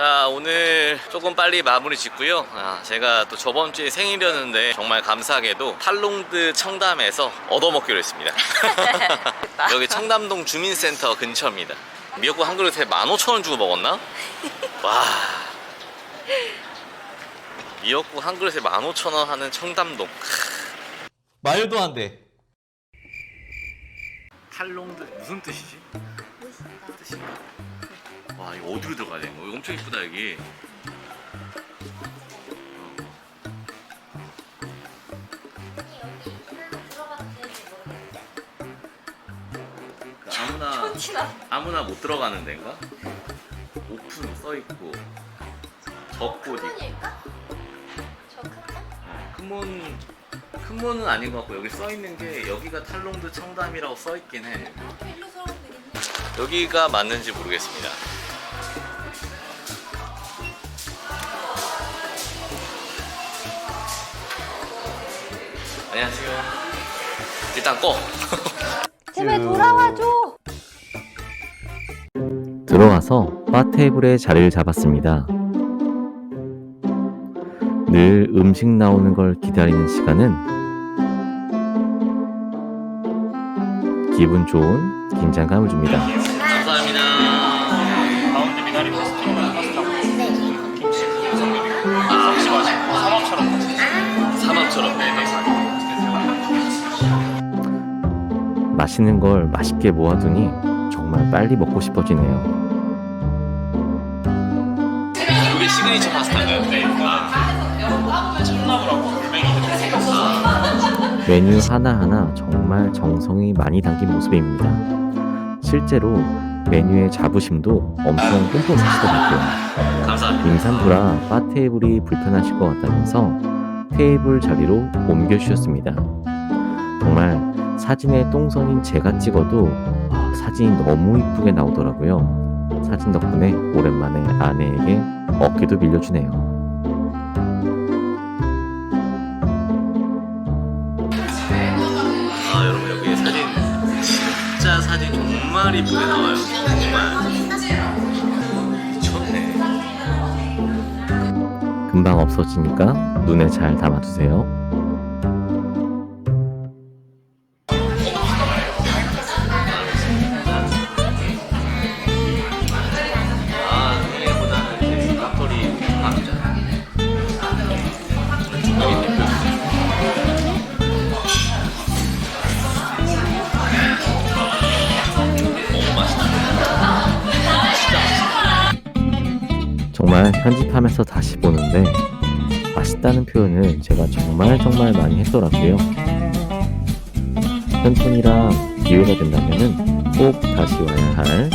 자 오늘 조금 빨리 마무리 짓고요. 아, 제가 또 저번 주에 생일이었는데 정말 감사하게도 탈롱드 청담에서 얻어먹기로 했습니다. 여기 청담동 주민센터 근처입니다. 미역국 한 그릇에 15,000원 주고 먹었나? 와. 미역국 한 그릇에 15,000원 하는 청담동. 말도 안돼. 탈롱드 무슨 뜻이지? 뜻인가? 와 이거 어디로 들어가야 되는 거야? 이거 엄청 이쁘다 여기 아무나 아무나 못 들어가는 데인가? 오픈 써 있고 적고 있고 큰문 큰문은 아닌 것 같고 여기 써 있는 게 여기가 탈롱드 청담이라고 써 있긴 해. 여기가 맞는지 모르겠습니다. 안녕하세요. 일단 꺼. 제발 돌아와줘. 들어와서 바 테이블에 자리를 잡았습니다. 늘 음식 나오는 걸 기다리는 시간은 기분 좋은 긴장감을 줍니다. 감사합니다. 가운데 미나리 페스토로 파스타고 김치 삼치 맛있고 삼합처럼 맛있어 사막처럼 네, 맛있는 걸 맛있게 모아두니 정말 빨리 먹고 싶어지네요. 이게 시그니처 파스타인가요? 네. 들어있어 메뉴 하나하나 정말 정성이 많이 담긴 모습입니다. 실제로 메뉴의 자부심도 엄청 뿜뿜하시더라고요. 감사합니다. 임산부라 바 테이블이 불편하실 것 같다면서 테이블 자리로 옮겨주셨습니다. 정말 사진에 똥선인 제가 찍어도 아, 사진이 너무 이쁘게 나오더라고요. 사진 덕분에 오랜만에 아내에게 어깨도 빌려주네요. 아 여러분 여기 사진 진짜 사진 정말 이쁘게 나와요. 정말 미쳤네. 금방 없어지니까 눈에 잘 담아두세요. 정말 편집하면서 다시 보는데 맛있다는 표현을 제가 정말 정말 많이 했더라고요. 현촌이랑 기회가 된다면은 꼭 다시 와야 할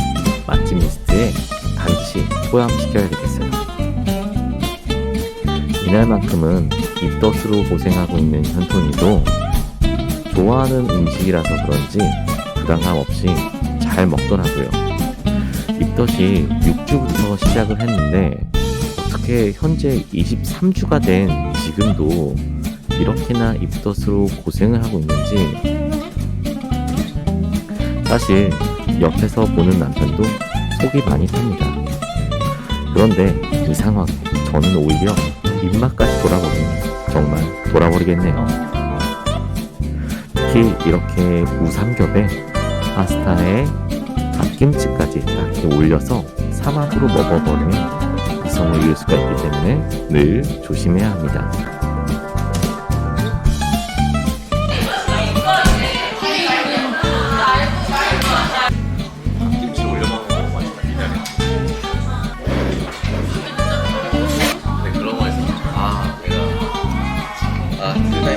맛집 리스트에 반드시 포함시켜야 되겠어요. 이날만큼은 입덧으로 고생하고 있는 현촌이도 좋아하는 음식이라서 그런지 부담감 없이 잘 먹더라고요. 입덧이 6주부터 시작을 했는데 어떻게 현재 23주가 된 지금도 이렇게나 입덧으로 고생을 하고 있는지 사실 옆에서 보는 남편도 속이 많이 탑니다. 그런데 이상하게 저는 오히려 입맛까지 돌아버립니다. 정말 돌아버리겠네요. 특히 이렇게 무삼겹에 파스타에 갓김치까지 이렇게 올려서 사막으로 먹어버리면 이성을 잃을 수가 있기 때문에 늘 조심해야 합니다.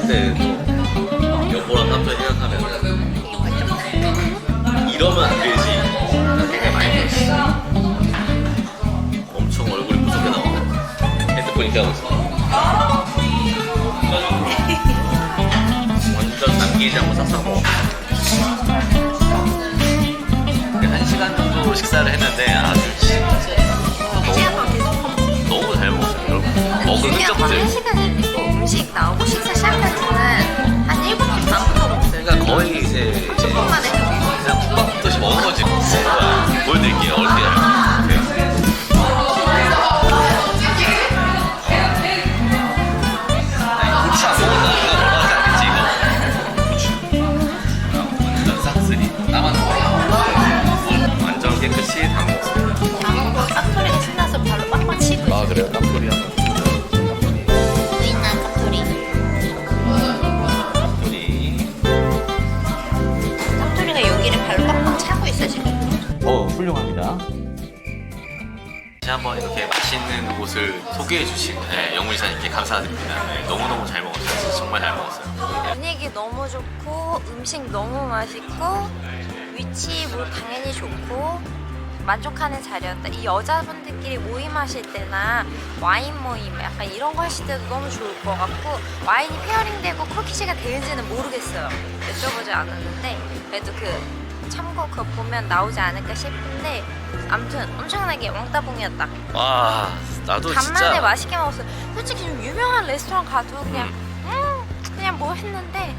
그날때 여보랑 남편 생각하면 이러면 안 되지. 되게 많이 들었어. 엄청 얼굴이 무섭게 나오네. 핸드폰 인지하고 있어. 완전 남기지 않고 싹싹 먹어. 한 시간 정도 식사를 했는데 아주 너무 너무 잘 먹었어요 여러분 먹을 흔적들 1시간이고 음식 나오고 한번 이렇게 맛있는 곳을 소개해 주신 네, 영훈 이사님께 감사드립니다 네, 너무너무 잘 먹었어요 정말 잘 먹었어요 분위기 너무 좋고 음식 너무 맛있고 위치 뭐 당연히 좋고 만족하는 자리였다. 이 여자분들끼리 모임하실 때나 와인 모임 약간 이런 거 하실 때도 너무 좋을 것 같고 와인이 페어링되고 콜키시가 되는지는 모르겠어요. 여쭤보지 않았는데 그래도 그 참고 그거 보면 나오지 않을까 싶은데 아무튼 엄청나게 왕따봉이었다. 와 나도 간만에 진짜 맛있게 먹었어요. 솔직히 좀 유명한 레스토랑 가도 그냥 음 그냥 뭐 했는데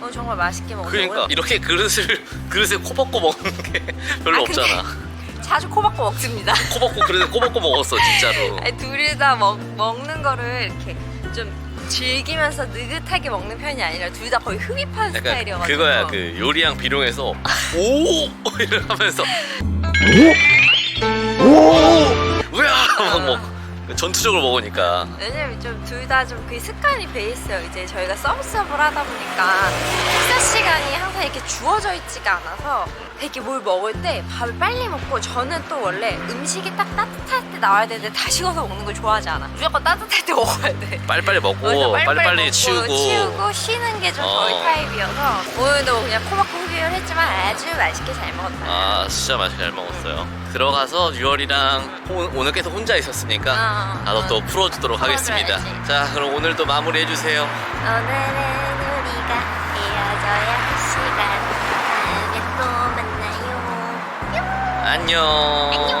어, 정말 맛있게 먹었어요. 그러니까 이렇게 그릇을 그릇에 코 박고 먹는 게 별로 아, 근데- 없잖아 자주 코 박고 먹습니다. 코 박고 그릇에 코 박고 먹었어 진짜로 아니, 둘이 다 먹, 먹는 거를 이렇게 좀 즐기면서 느긋하게 먹는 편이 아니라 둘 다 거의 흡입하는 약간 스타일이어가지고 그거야 그 요리양 비룡에서 오 이러면서 우야? 막 뭐 전투적으로 먹으니까. 왜냐면 좀 둘 다 좀 그 습관이 배 있어요. 이제 저희가 서비스업을 하다 보니까 식사 시간이 항상 이렇게 주어져 있지가 않아서 되게 뭘 먹을 때 밥을 빨리 먹고 저는 또 원래 음식이 딱 따뜻할 때 나와야 되는데 다 식어서 먹는 걸 좋아하지 않아. 무조건 따뜻할 때 먹어야 돼. 빨리빨리 먹고 빨리빨리 먹고 치우고 치우고 쉬는 게좀 저희 어. 타입이어서 오늘도 그냥 코 막고 흡입을 했지만 아주 맛있게 잘 먹었다. 아 진짜 맛있게 잘 먹었어요 들어가서 유월이랑 호- 오늘 계속 혼자 있었으니까 어, 나도 어. 또 풀어주도록 하겠습니다 풀어줘야지. 자 그럼 오늘도 마무리 해주세요 오늘은 우리가 헤어져야 만나요. 안녕